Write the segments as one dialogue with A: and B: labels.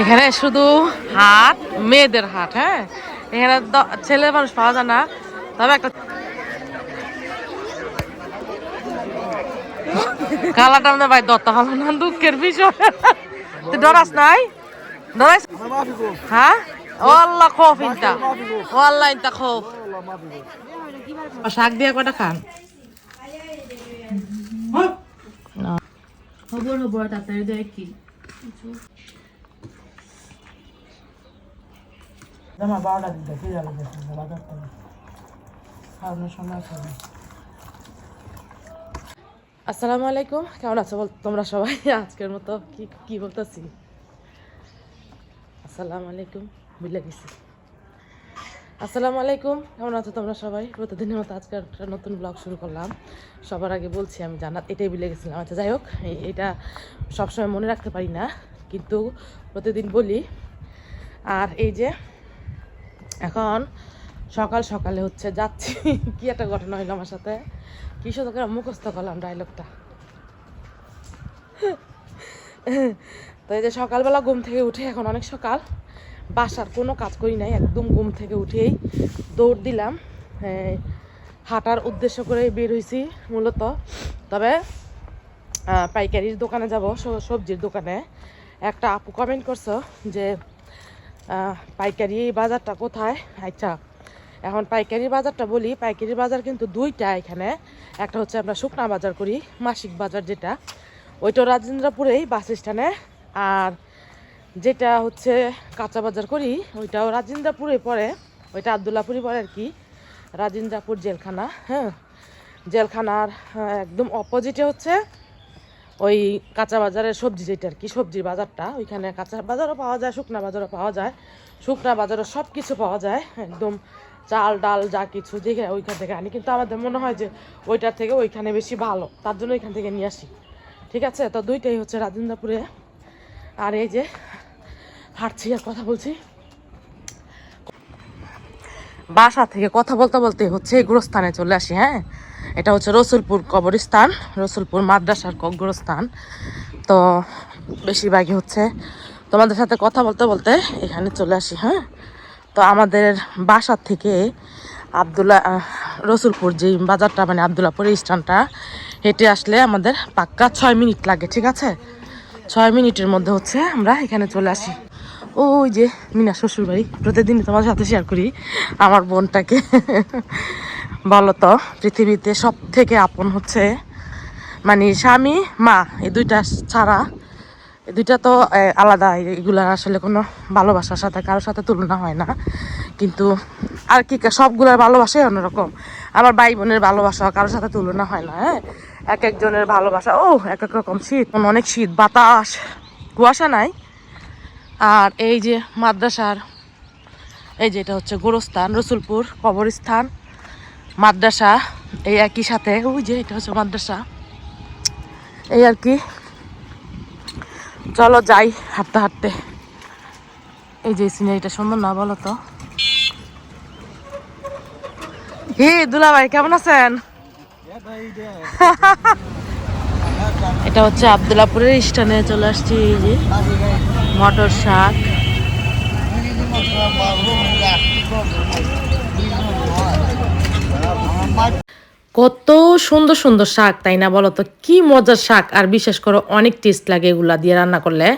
A: এখানে শুধু হাট মেয়েদের হাট হ্যাঁ? এখানে ছেলে মানুষ পাওয়া যায় না। তবে একটা কালাটা আমাদের ভাই দত্তা ভালো না, দুঃখের বিষয়। তুই ডরাস নাই? হ্যাঁ? ও আল্লাহ খোফ ইনটা ও আল্লাহ ইনটা খোফ শাক দিয়ে কটা খান?
B: খবর তাড়াতাড়ি দেয় কি।
A: জামা বারোটা দিতে বাজার থেকে খাওয়ানোর সময় খাবে। আসসালামু আলাইকুম, কেমন আছো বল তোমরা সবাই? আজকের মতো কি কি বলতেছি? আসসালামু আলাইকুম বুঝলে গেছি। আসসালামু আলাইকুম, কেমন আছো তোমরা সবাই? প্রতিদিনের মতো আজকে একটা নতুন ব্লগ শুরু করলাম। সবার আগে বলছি, আমি জানাত এটাই ভুলে গেছিলাম। আচ্ছা যাই হোক এটা সবসময় মনে রাখতে পারি না, কিন্তু প্রতিদিন বলি। আর এই যে এখন সকাল সকালে হচ্ছে যাচ্ছি। কি একটা ঘটনা হইল আমার সাথে। কি শুধু মুখস্থ করলাম ডায়লগটা তো এই যে সকালবেলা ঘুম থেকে উঠে, এখন অনেক সকাল। বাসার কোনো কাজ করি নাই, একদম ঘুম থেকে উঠেই দৌড় দিলাম। হাঁটার উদ্দেশ্য করে বের হয়েছি মূলত। তবে পাইকারির দোকানে যাব সবজির দোকানে। একটা আপু কমেন্ট করছ যে পাইকারি বাজারটা কোথায়? আচ্ছা এখন পাইকারি বাজারটা বলি পাইকারি বাজার কিন্তু দুইটা এখানে। একটা হচ্ছে আমরা শুকনা বাজার করি মাসিক বাজার যেটা। ওইটা রাজেন্দ্রপুরেই বাস স্ট্যান্ডে। আর যেটা হচ্ছে কাঁচা বাজার করি ওইটাও রাজেন্দ্রপুরে পড়ে। ওইটা আবদুল্লাপুরে পড়ে আর কি। রাজেন্দ্রপুর জেলখানা হ্যাঁ। জেলখানার আহ, একদম অপোজিটে হচ্ছে ওই কাঁচা বাজারের সবজি যেটা আর কি, সবজির বাজারটা। ওইখানে কাঁচা বাজারও পাওয়া যায়, শুকনা বাজারও পাওয়া যায়। শুকনা বাজারও সব কিছু পাওয়া যায়, একদম চাল, ডাল, যা কিছু যেখানে ওইখান থেকে আনি। কিন্তু আমাদের মনে হয় যে ওইটার থেকে ওইখানে বেশি ভালো, তার জন্য ওইখান থেকে নিয়ে আসি। ঠিক আছে? তো দুইটাই হচ্ছে রাজেন্দ্রপুরে। আর এই যে হাঁটছি আর কথা বলছি। বাসা থেকে কথা বলতে বলতে হচ্ছে এই গোরস্থানে চলে আসি হ্যাঁ? এটা হচ্ছে রসুলপুর কবরস্থান, রসুলপুর মাদ্রাসার ক- গোরস্থান তো বেশিরভাগই হচ্ছে তোমাদের সাথে কথা বলতে বলতে এখানে চলে আসি হ্যাঁ? তো আমাদের বাসার থেকে আবদুল্লা রসুলপুর যে বাজারটা মানে আবদুল্লাপুর স্থানটা, হেঁটে আসলে আমাদের পাক্কা ছয় মিনিট লাগে, ঠিক আছে? ছয় মিনিটের মধ্যে হচ্ছে আমরা এখানে চলে আসি। ওই যে মিনা শ্বশুরবাড়ি প্রতিদিন তোমার সাথে শেয়ার করি আমার বোনটাকে। বলো তো, পৃথিবীতে সব থেকে আপন হচ্ছে মানে স্বামী, মা, এই দুইটা ছাড়া। এই দুইটা তো আলাদা, এগুলা আসলে কোনো ভালোবাসার সাথে, কারোর সাথে তুলনা হয় না। কিন্তু আর কি কা- সবগুলোর ভালোবাসাই অন্যরকম। আমার ভাই বোনের ভালোবাসা কারোর সাথে তুলনা হয় না হ্যাঁ? এক একজনের ভালোবাসা, ও, এক এক রকম শীত। অনেক শীত, বাতাস, কুয়াশা নাই। আর এই যে মাদ্রাসার, এই যে এটা হচ্ছে গোরস্থান, রসুলপুর কবরস্থান। মাদ্রাসা, এই একই সাথে, ওই যে এটা হচ্ছে মাদ্রাসা। এই আর কি। চলো যাই হাঁটতে হাঁটতে। এই যে সিনারিটা সুন্দর না বলো তো? হে দুলা ভাই কেমন আছেন? এটা হচ্ছে আবদুল্লাপুরের স্টানে চলে আসছি, এই যে মটর শাক। কত সুন্দর সুন্দর শাক, তাই না বলো তো? কি মজার শাক, আর বিশেষ করে অনেক টেস্ট লাগে এগুলা দিয়ে রান্না করলে।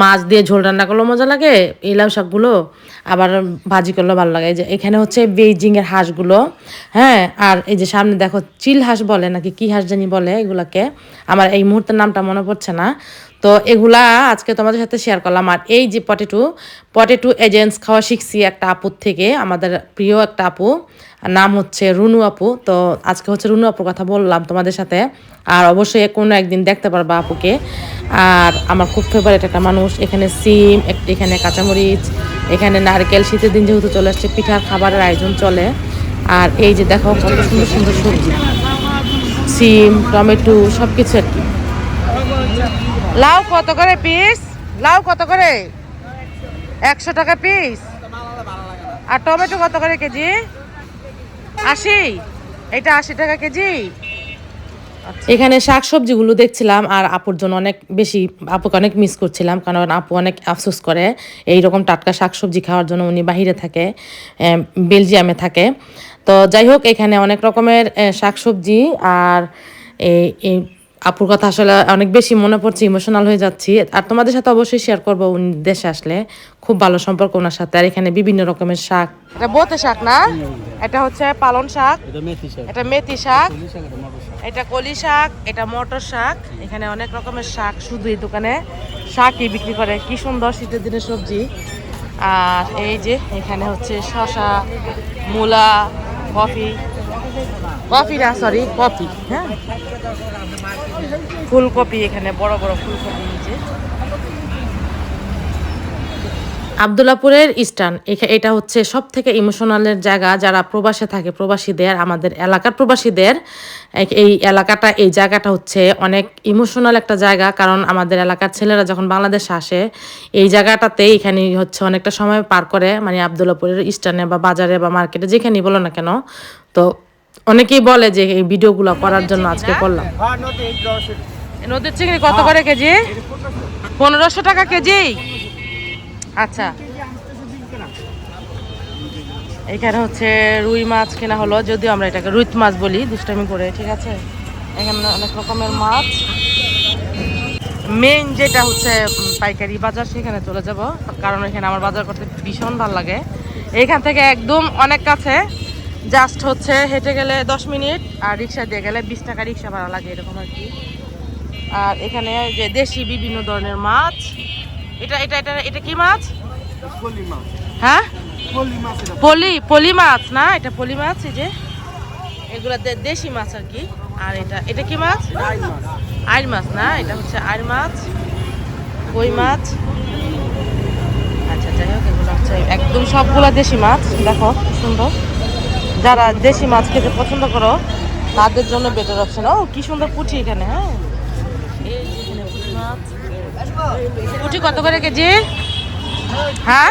A: মাছ দিয়ে ঝোল রান্না করলেও মজা লাগে এই লাউ শাকগুলো, আবার ভাজি করলেও ভালো লাগে। যে এখানে হচ্ছে বেইজিংয়ের হাঁসগুলো হ্যাঁ আর এই যে সামনে দেখো, চিল হাঁস বলে, নাকি কি হাঁস জানি বলে এগুলাকে। আমার এই মুহূর্তের নামটা মনে পড়ছে না। তো এগুলা আজকে তোমাদের সাথে শেয়ার করলাম। আর এই যে পটেটো পটেটো এজেন্টস খাওয়া শিখছি একটা আপুর থেকে, আমাদের প্রিয় একটা আপু। নাম হচ্ছে রুনু আপু। তো আজকে হচ্ছে রুনু আপুর কথা বললাম তোমাদের সাথে। আর অবশ্যই কোনো একদিন দেখতে পারবা আপুকে। আর আমার খুব ফেভারিট একটা মানুষ। এখানে সিম এখানে কাঁচামরিচ, এখানে নারকেল। শীতের দিন যেহেতু চলে আসছে, পিঠার খাবারের আয়োজন চলে। আর এই যে দেখো কত সুন্দর সুন্দর সবজি। সিম, টমেটো সব কিছু আর কি। লাউ কত করে পিস লাউ কত করে? একশো টাকা পিস আর টমেটো কত করে কেজি? আশি। এটা আশি টাকা কেজি। এখানে শাক সবজিগুলো দেখছিলাম আর আপুর জন্য অনেক বেশি, আপুকে অনেক মিস করছিলাম কারণ আপু অনেক আফসোস করে। এই রকম টাটকা শাক সবজি খাওয়ার জন্য উনি বাহিরে থাকে বেলজিয়ামে থাকে। তো যাই হোক, এখানে অনেক রকমের শাক সবজি আর এই আপুর কথা আসলে অনেক বেশি মনে পড়ছে ইমোশনাল হয়ে যাচ্ছি। আর তোমাদের সাথে অবশ্যই শেয়ার করব উনি দেশে আসলে খুব ভালো সম্পর্ক ওনার সাথে। আর এখানে বিভিন্ন রকমের শাক। এটা বোতে শাক না? এটা হচ্ছে পালন শাক।
C: এটা মেথি শাক।
A: এটা কলি শাক এটা মটর শাক। এখানে অনেক রকমের শাক শুধু এই দোকানে শাকই বিক্রি করে। কি সুন্দর শীতের দিনের সবজি। আর এই যে এখানে হচ্ছে শশা মূলা কফি। কফি না সরি কফি হ্যাঁ? ফুলকপি এখানে বড় বড় ফুলকপি যে আবদুল্লাপুরের ইস্টার্ন। এটা হচ্ছে সব থেকে ইমোশনালের জায়গা যারা প্রবাসে থাকে প্রবাসীদের আমাদের এলাকার প্রবাসীদের। এই এলাকাটা এই জায়গাটা হচ্ছে অনেক ইমোশনাল একটা জায়গা কারণ আমাদের এলাকার ছেলেরা যখন বাংলাদেশে আসে এই জায়গাটাতে এখানে হচ্ছে অনেকটা সময় পার করে মানে আবদুল্লাপুরের ইস্টার্নে বা বাজারে বা মার্কেটে যেখানেই বলো না কেন। তো অনেকেই বলে যে এই ভিডিওগুলো করার জন্য আজকে করলাম। নদীর চিংড়ি কত করে কেজি? পনেরোশো টাকা কেজি? আচ্ছা। এখানে হচ্ছে রুই মাছ কেনা হলো, যদিও আমরা এটাকে রুইত মাছ বলি, দুষ্টামি করে, ঠিক আছে? এখানে অনেক রকমের মাছ। মেইন যেটা হচ্ছে পাইকারি বাজার, সেখানে চলে যাব, কারণ এখানে আমার বাজার করতে ভীষণ ভালো লাগে। এইখান থেকে একদম অনেক কাছে জাস্ট হচ্ছে হেঁটে গেলে দশ মিনিট, আর রিক্সা দিয়ে গেলে বিশ টাকা রিক্সা ভাড়া লাগে, এরকম আর কি। আর এখানে যে দেশি বিভিন্ন ধরনের মাছ এটা এটা এটা এটা কি মাছ? হ্যাঁ?
C: পলি মাছ
A: পলি মাছ না? এটা পলি মাছ এই যে। এগুলা দেশি মাছ আর কি। আর এটা এটা কি মাছ? আইর মাছ। না? এটা হচ্ছে আইর মাছ কই মাছ? আচ্ছা যাই হোক এগুলো হচ্ছে একদম সবগুলা দেশি মাছ। দেখো সুন্দর। যারা দেশি মাছ খেতে পছন্দ করো তাদের জন্য বেটার অপশন ও কি সুন্দর পুঁটি এখানে হ্যাঁ? এই যে এখানে পুঁটি মাছ। পুঁটি কত করে কেজি? হ্যাঁ?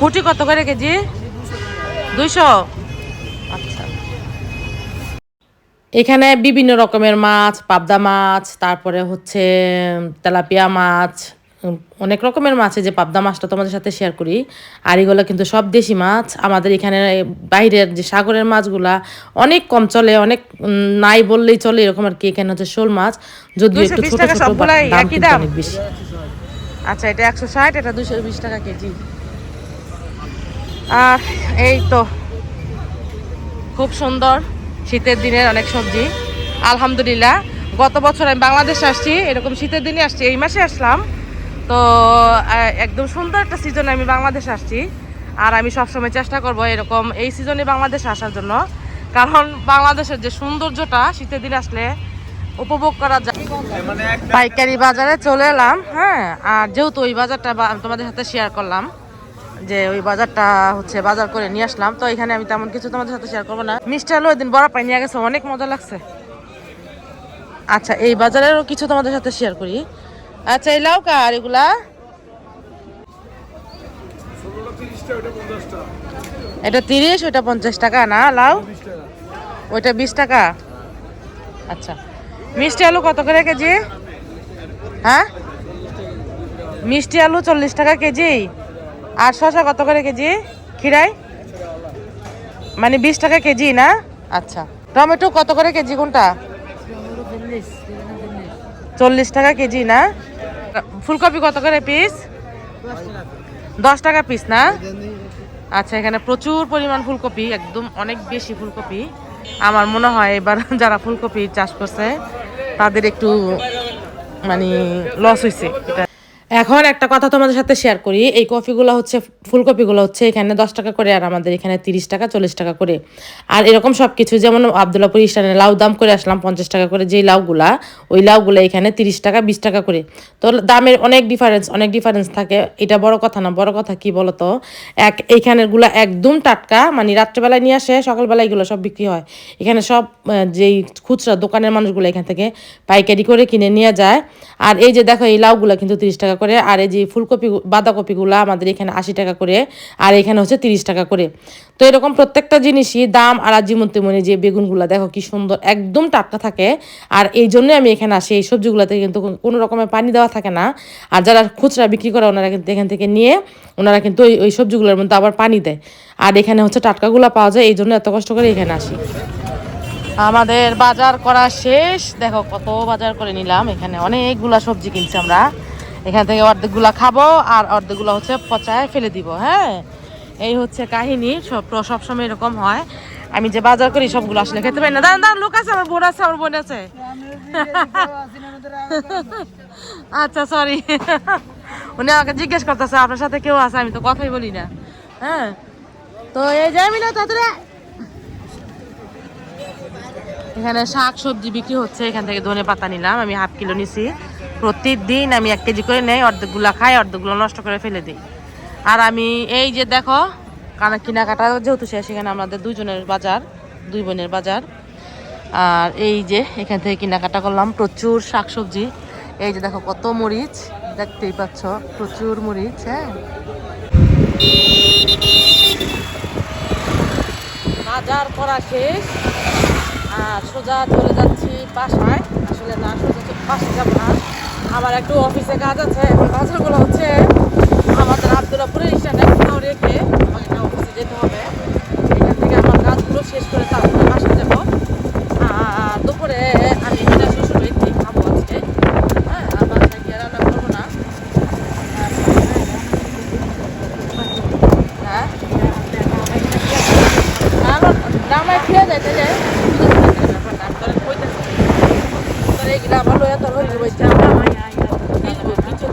A: পুঁটি কত করে কেজি? দুইশো? আচ্ছা। এখানে বিভিন্ন রকমের মাছ, পাবদা মাছ, তারপরে হচ্ছে তেলাপিয়া মাছ অনেক রকমের মাছ এই যে পাবদা মাছটা তোমাদের সাথে শেয়ার করি। আর এগুলো কিন্তু সব দেশি মাছ। আমাদের এখানে বাইরের যে সাগরের মাছগুলা অনেক কম চলে অনেক নাই বললেই চলে এরকম আর কি। এখানে হচ্ছে শোল মাছ। যদিও একটু ছোট ছোট দাম কিন্তু? অনেক বেশি। আচ্ছা এটা একশো ষাট এটা দুশো বিশ টাকা কেজি। আর এই তো। খুব সুন্দর শীতের দিনের অনেক সবজি। আলহামদুলিল্লাহ। গত বছর আমি বাংলাদেশে আসছি এরকম শীতের দিনে আসছি। এই মাসে আসলাম। তো একদম সুন্দর একটা সিজনে আমি বাংলাদেশ আসছি। আর আমি সবসময় চেষ্টা করব এরকম এই সিজনে বাংলাদেশে আসার জন্য। কারণ বাংলাদেশের যে সৌন্দর্যটা শীতের দিন আসলে উপভোগ করা যায়। পাইকারি বাজারে চলে এলাম হ্যাঁ। আর যেহেতু ওই বাজারটা তোমাদের সাথে শেয়ার করলাম, যে ওই বাজারটা হচ্ছে বাজার করে নিয়ে আসলাম, তো এখানে আমি তেমন কিছু তোমাদের সাথে শেয়ার করব না। মিষ্টি আলু ওই দিন বড় পাই নিয়ে গেছে, অনেক মজা লাগছে। আচ্ছা এই বাজারেরও কিছু তোমাদের সাথে শেয়ার করি। আচ্ছা এই লাউ কার এগুলা? এটা তিরিশ ওইটা পঞ্চাশ টাকা না? লাউ ওইটা বিশ টাকা? আচ্ছা। মিষ্টি আলু কত করে কেজি? হ্যাঁ? মিষ্টি আলু চল্লিশ টাকা কেজি। আর শসা কত করে কেজি? খিরাই? মানে বিশ টাকা কেজি না? আচ্ছা। টমেটো কত করে কেজি কোনটা? চল্লিশ টাকা কেজি না? ফুলকপি কত করে পিস দশ টাকা পিস না? আচ্ছা এখানে প্রচুর পরিমাণ ফুলকপি, একদম অনেক বেশি ফুলকপি। আমার মনে হয় এবার যারা ফুলকপি চাষ করছে, তাদের একটু মানে লস হয়েছে এটা এখন একটা কথা তোমাদের সাথে শেয়ার করি। এই কফিগুলো হচ্ছে, ফুলকপিগুলো হচ্ছে এখানে দশ টাকা করে আর আমাদের এখানে তিরিশ টাকা, চল্লিশ টাকা করে। আর এরকম সব কিছু যেমন আবদুল্লাপুর স্টানে লাউ দাম করে আসলাম পঞ্চাশ টাকা করে, যেই লাউগুলা, ওই লাউগুলো এখানে তিরিশ টাকা, বিশ টাকা করে। তো দামের অনেক ডিফারেন্স অনেক ডিফারেন্স থাকে। এটা বড় কথা না, বড় কথা কি বলতো? এক এইখানেরগুলা একদম টাটকা মানে রাত্রেবেলায় নিয়ে আসে, সকালবেলায় এগুলো সব বিক্রি হয়। এখানে সব যেই খুচরা দোকানের মানুষগুলো এখান থেকে পাইকারি করে কিনে নিয়ে যায়। আর এই যে দেখো, এই লাউগুলো কিন্তু তিরিশ টাকা করে, আর এই যে ফুলকপি বাঁধাকপিগুলো আমাদের এখানে আশি টাকা করে, আর এখানে হচ্ছে তিরিশ টাকা করে। তো এরকম প্রত্যেকটা জিনিসই দাম আর আজিমন্তি মনে যে বেগুনগুলো, দেখো কি সুন্দর, একদম টাটকা থাকে। আর এই জন্যই আমি এখানে আসি, এই সবজিগুলোতে কিন্তু কোনো রকমের পানি দেওয়া থাকে না। আর যারা খুচরা বিক্রি করে, ওনারা কিন্তু এখান থেকে নিয়ে, ওনারা কিন্তু ওই ওই সবজিগুলোর মধ্যে আবার পানি দেয়। আর এখানে হচ্ছে টাটকাগুলো পাওয়া যায়, এই জন্য এত কষ্ট করে এখানে আসি। আমাদের বাজার করা শেষ। দেখো কত বাজার করে নিলাম, এখানে অনেকগুলা সবজি কিনছি আমরা। এখান থেকে অর্ধেকগুলা খাব আর অর্ধেকগুলো হচ্ছে পচায় ফেলে দিব হ্যাঁ? এই হচ্ছে কাহিনী, সব সবসময় এরকম হয়। আমি যে বাজার করি, সবগুলো আসলে খেতে পারি না। দাঁড়ান লোক আছে, আমার বোন আছে, আমার বোন আছে। আচ্ছা সরি উনি আমাকে জিজ্ঞেস করতেছে, আপনার সাথে কেউ আছে? আমি তো কথাই বলি না হ্যাঁ? তো এই যাবি না তাড়াতাড়ি এখানে শাক সবজি বিক্রি হচ্ছে, এখান থেকে ধনে পাতা নিলাম, আমি হাফ কিলো নিছি। প্রতিদিন আমি এক কেজি করে নেই, অর্ধেকগুলো খাই, অর্ধেকগুলো নষ্ট করে ফেলে দিই। আর আমি এই যে দেখো, কানা কেনাকাটা যেহেতু শেষ, এখানে আমাদের দুইজনের বাজার, দুই বোনের বাজার। আর এই যে এখান থেকে কেনাকাটা করলাম, প্রচুর শাক সবজি এই যে দেখো কত মরিচ, দেখতেই পাচ্ছ, প্রচুর মরিচ হ্যাঁ। বাজার করা শেষ, আর সোজা চলে যাচ্ছি বাসায়। আসলে না, সোজা বাসায় যাব না। আমার একটু অফিসে কাজ আছে কাজগুলো হচ্ছে আমাদের আবদুল্লাপুরের স্ট্যান্ডে কোথাও রেখে আমাকে একটা অফিসে যেতে হবে। এখান থেকে আমার কাজগুলো শেষ করে তারপরে বাসায় যাব আর দুপুরে আমি মিনা শ্বশুর বাড়িতে খাব আজকে হ্যাঁ আর বাসায় গিয়ে রান্না করব না হ্যাঁ আমার দামায় ফিরে যাইতে যায় তোর এইগুলা আমার লইয়া তোর হইতে বইতে আমার এই যে কিছু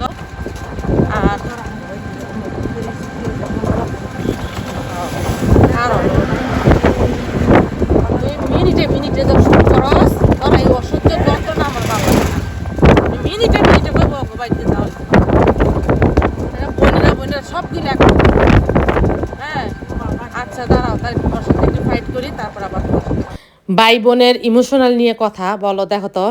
A: তো আর আর তুই মিনিটে মিনিটে যখন শুরু করস তোর এই অসহ্য যন্ত্রণা আমার ভালো লাগে না। মিনিটে মিনিটে বলব বাড়িতে যাওয়া বোনেরা বোনেরা সব দিলে এখন হ্যাঁ আচ্ছা দাঁড়াও ভাই বোনের ইমোশনাল নিয়ে কথা বলো, দেখো তো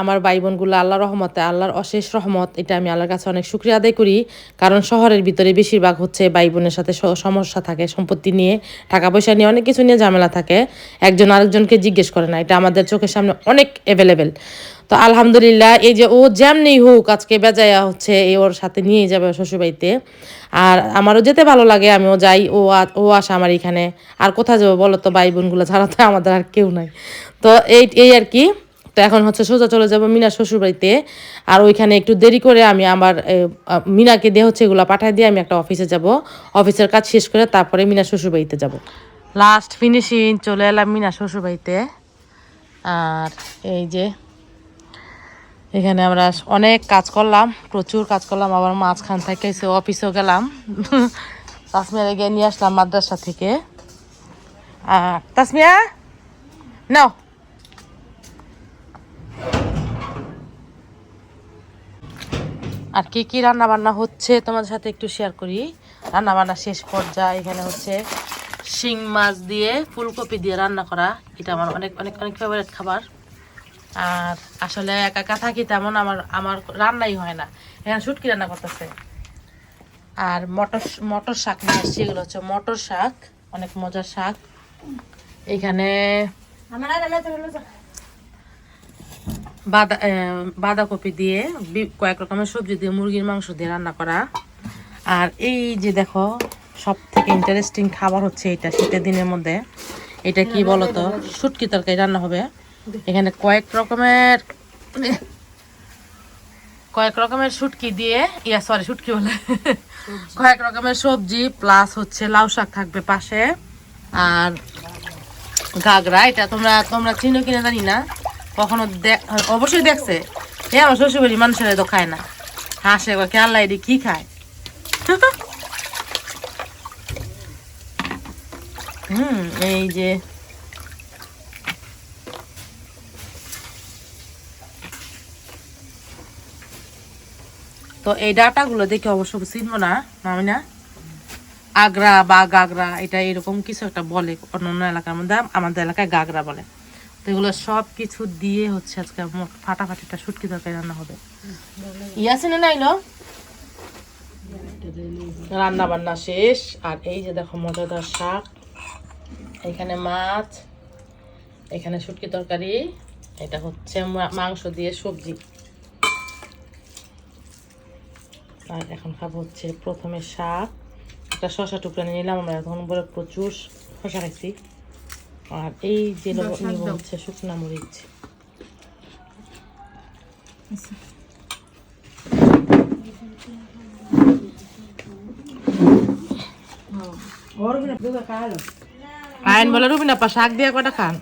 A: আমার ভাই বোনগুলো আল্লাহ রহমতে, আল্লাহর অশেষ রহমত, এটা আমি আল্লাহর কাছে অনেক শুক্রিয়া আদায় করি, কারণ শহরের ভিতরে বেশিরভাগ হচ্ছে ভাই বোনের সাথে সমস্যা থাকে, সম্পত্তি নিয়ে, টাকা পয়সা নিয়ে অনেক কিছু নিয়ে ঝামেলা থাকে, একজন আরেকজনকে জিজ্ঞেস করে না, এটা আমাদের চোখের সামনে অনেক অ্যাভেলেবেল তো আলহামদুলিল্লাহ, এই যে ও যেমনি হোক, আজকে বেজায়া হচ্ছে, এই ওর সাথে নিয়ে যাবে শ্বশুরবাড়িতে আর আমারও যেতে ভালো লাগে, আমিও যাই, ও ও আসা আমার এখানে। আর কোথায় যাব বলো তো ভাই বোনগুলো ছাড়া তো আমাদের আর কেউ নাই। তো এই এই আর কি। তো এখন হচ্ছে সোজা চলে যাব মিনার শ্বশুরবাড়িতে। আর ওইখানে একটু দেরি করে আমি আমার মিনাকে দিয়ে হচ্ছে এগুলো পাঠায় দিয়ে আমি একটা অফিসে যাব। অফিসের কাজ শেষ করে তারপরে মিনার শ্বশুরবাড়িতে যাব। লাস্ট ফিনিশিং চলে এলাম মিনার শ্বশুরবাড়িতে। আর এই যে এখানে আমরা অনেক কাজ করলাম, প্রচুর কাজ করলাম, আবার মাঝখান থেকে এসে অফিসেও গেলাম। তাসমিয়ারে গিয়ে নিয়ে আসলাম মাদ্রাসা থেকে। আর তাসমিয়া, নাও। আর কি কি রান্না বান্না হচ্ছে তোমাদের সাথে একটু শেয়ার করি। রান্না বান্না শেষ পর্যায়ে এখানে হচ্ছে শিং মাছ দিয়ে ফুলকপি দিয়ে রান্না করা। এটা আমার অনেক অনেক অনেক ফেভারিট খাবার। আর আসলে একা একা থাকি তেমন আমার আমার রান্নাই হয় না। এখানে শুটকি রান্না করতেছে। আর মটর মটর শাক নিয়ে আসছি এগুলো হচ্ছে মটর শাক অনেক মজার শাক। এখানে বাঁধা বাঁধাকপি দিয়ে কয়েক রকমের সবজি দিয়ে মুরগির মাংস দিয়ে রান্না করা। আর এই যে দেখো সব থেকে ইন্টারেস্টিং খাবার হচ্ছে এটা শীতের দিনের মধ্যে। এটা কি বলতো? শুটকি তরকারি রান্না হবে। এখানে কয়েক রকমের কয়েক রকমের শুটকি দিয়ে ইয়া সরি শুটকি বলে। কয়েক রকমের সবজি প্লাস হচ্ছে লাউ শাক থাকবে পাশে। আর ঘাগরা এটা তোমরা তোমরা চিনো কিনা জানি না। কখনো অবশ্যই দেখছে। এ আমার শ্বশুরবাড়ি মানুষের তো খায় না। হাসে কে আল্লাহ এটি কি খায়? হুম এই যে তো এই ডাটাগুলো দেখে অবশ্য চিনবো না আমি না? আগ্রা বা গাগরা, এটা এরকম কিছু একটা বলে অন্য অন্য এলাকার মধ্যে, আমাদের এলাকায় গাগরা বলে। তো এগুলো সব কিছু দিয়ে হচ্ছে আজকে ফাটাফাটিটা শুটকি তরকারি রান্না হবে। ইয়াসিনে নাইলো রান্না বান্না শেষ, আর এই যে দেখো মজাদার শাক, এখানে মাছ, এখানে শুটকি তরকারি, এটা হচ্ছে মাংস দিয়ে সবজি। আর এখন খাব হচ্ছে প্রথমে শাক। একটা শশা টুকরা নিয়ে নিলাম আমরা এখন বলে প্রচুর শশা খাইছি। আর এই যে নেবো- হচ্ছে শুকনা মরিচ। আইন বলে রুবিনা পা শাক দিয়ে কটা খান?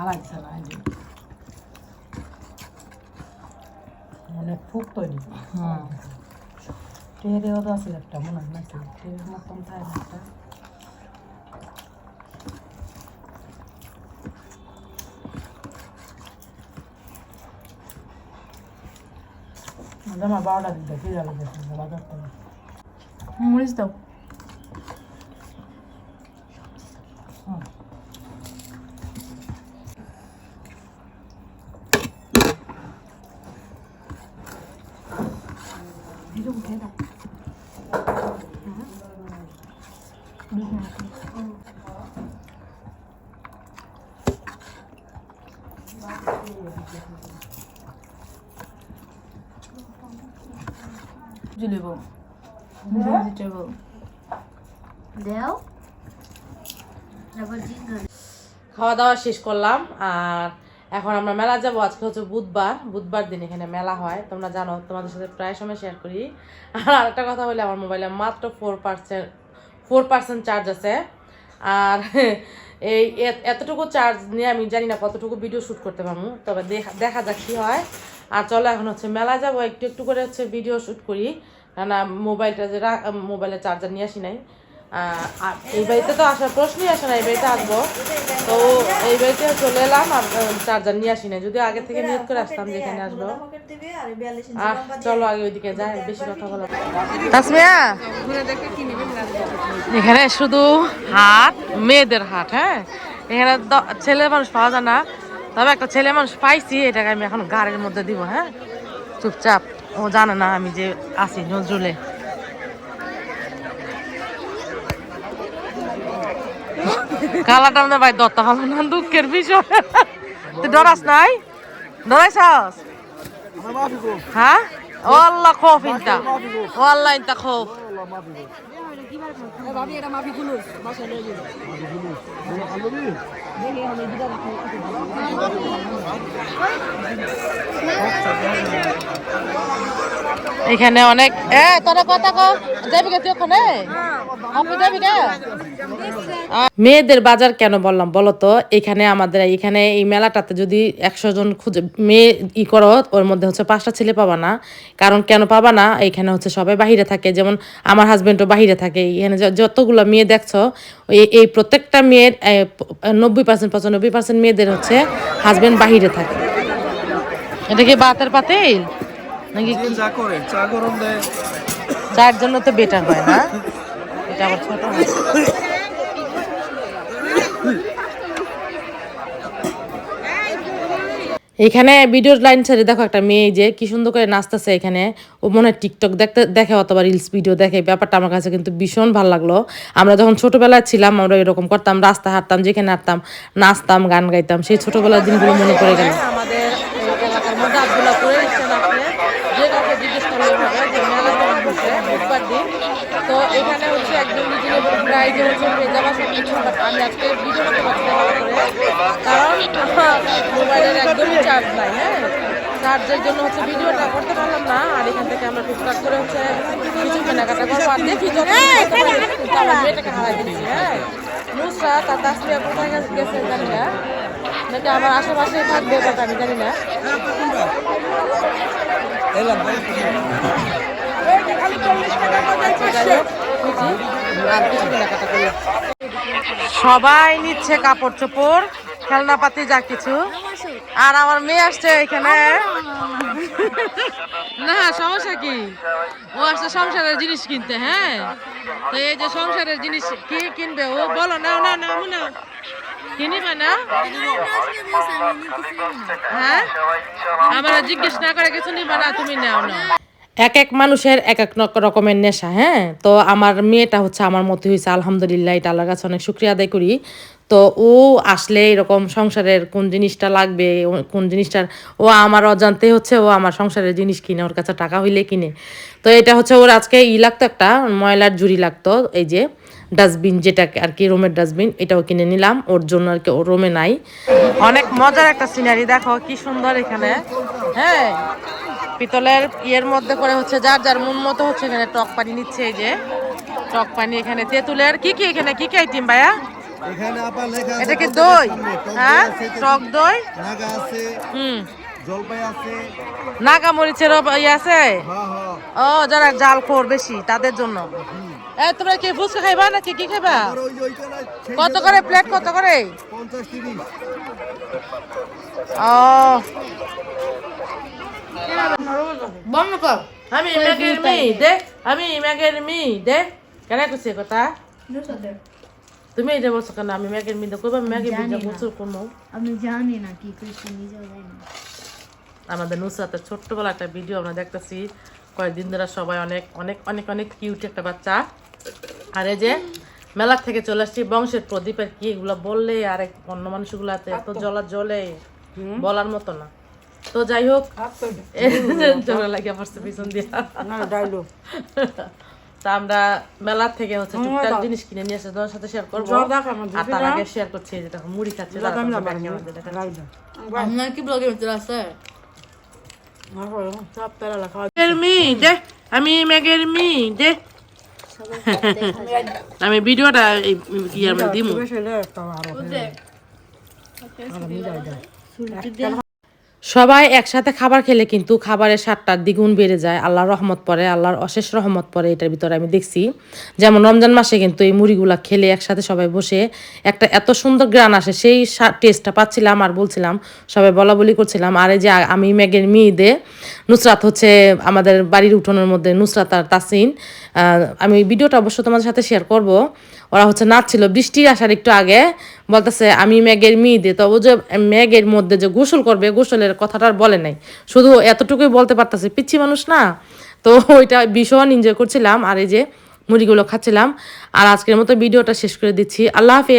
A: ও।
D: হারাইছে না এই যে। মানে ফুক তৈরি
A: হুম
D: টেরেও তো আছে একটা মনে হয় নাকি টেরের মতন থাকে না একটা আমার বারোটা দিতে কি যাবে বাজার থেকে
B: মরিচ দাও
E: দেও তারপর জিঙ্গল
A: খাওয়া দাওয়া শেষ করলাম আর এখন আমরা মেলা যাব আজকে হচ্ছে বুধবার। বুধবার দিন এখানে মেলা হয়। তোমরা জানো, তোমাদের সাথে প্রায় সময় শেয়ার করি। আর আরেকটা কথা বলে আমার মোবাইলে মাত্র four percent four percent charge আছে। আর এই এত- এতটুকু চার্জ নিয়ে আমি জানি না কতটুকু ভিডিও শ্যুট করতে পারব। তবে দেখা দেখা যাক কী হয়। আর চলো এখন হচ্ছে মেলা যাব। একটু একটু করে হচ্ছে ভিডিও শ্যুট করি। কেননা মোবাইলটা যে মোবাইলের চার্জার নিয়ে আসি নাই। আর এই বাড়িতে তো আসার প্রশ্নই আসে না, এই বাড়িতে আসব। তো এই বাড়িতে চলে এলাম আর চার্জার নিয়ে আসি না যদি আগে থেকে নিয়োগ করে আসতাম যে এখানে আসব। আহ, চলো আগে ওইদিকে যাই, বেশি কথা বলা তাসমিয়া? এখানে শুধু হাট মেয়েদের হাট হ্যাঁ? এখানে ছেলে মানুষ পাওয়া যায় না। তবে একটা ছেলে মানুষ পাইছি, এটাকে আমি এখন গাড়ির মধ্যে দিব হ্যাঁ? চুপচাপ। ও জানে না আমি যে আছি নজরুলে। কালাটা আমাদের ভাই দত্তা ভালো না দুঃখের বিষয়। তুই ডরাস নাই? ডরাইছাস?
C: আমার মাফি গো।
A: হ্যাঁ? ও এখানে অনেক তোরা কথা কো যাবি তুই ওখানে? মেয়েদের বাজার কেন বললাম? বলো তো, এখানে আমাদের এখানে এই মেলাটাতে যদি একশো জন খুঁজে মেয়ে ই করো, ওর মধ্যে হচ্ছে পাঁচটা ছেলে পাবা না। কারণ কেন পাবা না? এখানে হচ্ছে সবাই বাহিরে থাকে। যেমন আমার হাজব্যান্ডও বাহিরে থাকে। এখানে যতগুলো মেয়ে দেখছ এই এই প্রত্যেকটা মেয়ের নব্বই পার্সেন্ট পঁচানব্বই পার্সেন্ট মেয়েদের হচ্ছে হাজবেন্ড বাহিরে থাকে। এটা কি বাতের পাতে নাকি কি?
C: চা করে চা গরম দেয়।
A: চার জন্য তো বেটার হয় না। এটা আবার ছোট হয়। এখানে ভিডিওর লাইন ছেড়ে, দেখো একটা মেয়ে যে কি সুন্দর করে নাচতেছে এখানে। ও মনে হয় টিকটক দেখতে, দেখে অথবা রিলস ভিডিও দেখে। ব্যাপারটা আমার কাছে কিন্তু ভীষণ ভালো লাগল। আমরা যখন ছোটোবেলায় ছিলাম, আমরা এরকম করতাম, রাস্তা হাঁটতাম, যেখানে হাঁটতাম, নাচতাম, গান গাইতাম, সেই ছোটোবেলার দিনগুলো মনে পড়ে গেল। আমাদের এলাকার মধ্যে আব্দুল্লাপুরে রিক্সা আপনি যে কাউকে জিজ্ঞেস করলে হবে যে মেলা কেমন হচ্ছে বুধবার দিন তো একদম রিজনেবল প্রাইজে হচ্ছে পেয়ে যাওয়া সব কিছু আমি আজকে ভিডিও করতে পারছি না ভালো করে কারণ মোবাইলের একদমই চার্জ নাই হ্যাঁ? চার্জের জন্য হচ্ছে ভিডিওটা করতে পারলাম না আর এখান থেকে আমরা টুকটাক করে হচ্ছে কিছু কেনাকাটা করব। আর দেখি যখন আমার মেয়েটাকে হারাই দিচ্ছি হ্যাঁ? নুসরা তার তাসলিয়া কোথায় গেছে জানি না। নাকি আমার আশেপাশে থাকবে বাট আমি জানি না। আর কিছু কেনাকাটা করলাম। সবাই নিচ্ছে কাপড় চোপড় খেলনাপাতি যা কিছু। আর আমার মেয়ে আসছে এখানে। না, সমস্যা কি? ও আসছে সংসারের জিনিস কিনতে হ্যাঁ? তো এই যে সংসারের জিনিস কি কিনবে? ও বলো না না না না কিনিবে না হ্যাঁ? আমার জিজ্ঞেস না করে কিছু নিবা না, তুমি নাও না এক এক মানুষের এক এক রকমের নেশা হ্যাঁ? তো আমার মেয়েটা হচ্ছে আমার মতে হয়েছে আলহামদুলিল্লাহ, এটা আল্লাহর কাছে অনেক শুক্রিয়া আদায় করি। তো ও আসলে এরকম সংসারের কোন জিনিসটা লাগবে কোন জিনিসটার, ও আমার অজান্তে হচ্ছে ও আমার সংসারের জিনিস কিনে, ওর কাছে টাকা হইলে কিনে। তো এটা হচ্ছে ওর আজকে ই লাগতো একটা, ময়লার জুড়ি লাগতো, এই যে। ডাস্টবিন যেটা আর কি রোমের ডাস্টবিন এটাও কিনে নিলাম। ওর জন্য আর কি ওর রোমে নাই। অনেক মজার একটা সিনারি দেখো কি সুন্দর এখানে। হ্যাঁ পিতলের ইয়ের মধ্যে করে হচ্ছে যার যার মন মতো হচ্ছে এখানে টক পানি নিচ্ছে এই যে। টক পানি এখানে তেঁতুলের কি কি এখানে কি কি আইটেম ভাইয়া?
C: এখানে আবার লেখা
A: এটা কি দই? হ্যাঁ টক দই?
C: নাগা আছে
A: হুম।
C: জলপাই আছে।
A: নাগা মরিচের ইয়ে আছে?
C: হ্যাঁ হ্যাঁ।
A: ও যারা জাল খোর বেশি তাদের জন্য। তোমরা কি ফুচকা খাইবা নাকি কি খাইবা? কত করে প্লেট কত করে? ও।
B: বন্ধ কর।
A: আমি ম্যাগের মি দে। আমি ম্যাগের মি দে। কেন কইছে কথা? তুমি যে বলছো কেন আমি ম্যাগের মি দে। কইবা ম্যাগের মি বলছো কোন?
E: আমি জানি না কি করছি নিজেও জানি
A: আমাদের নুসরাতের ছোট্টবেলা একটা ভিডিও আমরা দেখতেছি। কয়েকদিন ধরে সবাই অনেক অনেক অনেক অনেক কিউট একটা বাচ্চা। আর এই যে মেলার থেকে চলে আসছি বংশের প্রদীপের কি এগুলো বললে আর এক অন্য মানুষগুলাতে এত জলা জলে বলার মতো না। তো যাই হোক জোরে লাগিয়ে পড়ছে পিছন দিয়ে। তা আমরা মেলার থেকে হচ্ছে টুকটাক জিনিস কিনে নিয়ে এসে তোমার সাথে শেয়ার করব। আর তার আগে শেয়ার করছি এই যে দেখো মুড়ি খাচ্ছে।
B: আপনার কি ব্লগে ভিতরে আছে?
A: আমি ম্যাগের মি দে। আমি ভিডিওটা ইয়ার মধ্যে দিমু। সবাই একসাথে খাবার খেলে কিন্তু খাবারের স্বাদটা দ্বিগুণ বেড়ে যায়। আল্লাহর রহমত পরে, আল্লাহর অশেষ রহমত পরে এটার ভিতরে আমি দেখছি। যেমন রমজান মাসে কিন্তু এই মুড়িগুলা খেলে একসাথে সবাই বসে একটা এত সুন্দর গ্রান আসে, সেই টেস্টটা পাচ্ছিলাম আর বলছিলাম, সবাই বলা বলি করছিলাম, আর এই যে আমি ম্যাগের মেয়েদে, নুসরাত হচ্ছে আমাদের বাড়ির উঠোনের মধ্যে নুসরাত আর তাসিন আমি ভিডিওটা অবশ্য তোমাদের সাথে শেয়ার করব। ওরা হচ্ছে নাচছিল বৃষ্টি আসার একটু আগে। বলতেছে, আমি ম্যাগের মেয়েদে তো ও যে ম্যাগের মধ্যে যে গোসল করবে, গোসলের কথাটা আর বলে নাই। শুধু এতটুকুই বলতে পারতেছে, পিচ্ছি মানুষ না? তো ওইটা ভীষণ এনজয় করছিলাম। আর এই যে মুড়িগুলো খাচ্ছিলাম। আর আজকের মতো ভিডিওটা শেষ করে দিচ্ছি। আল্লাহ হাফেজ।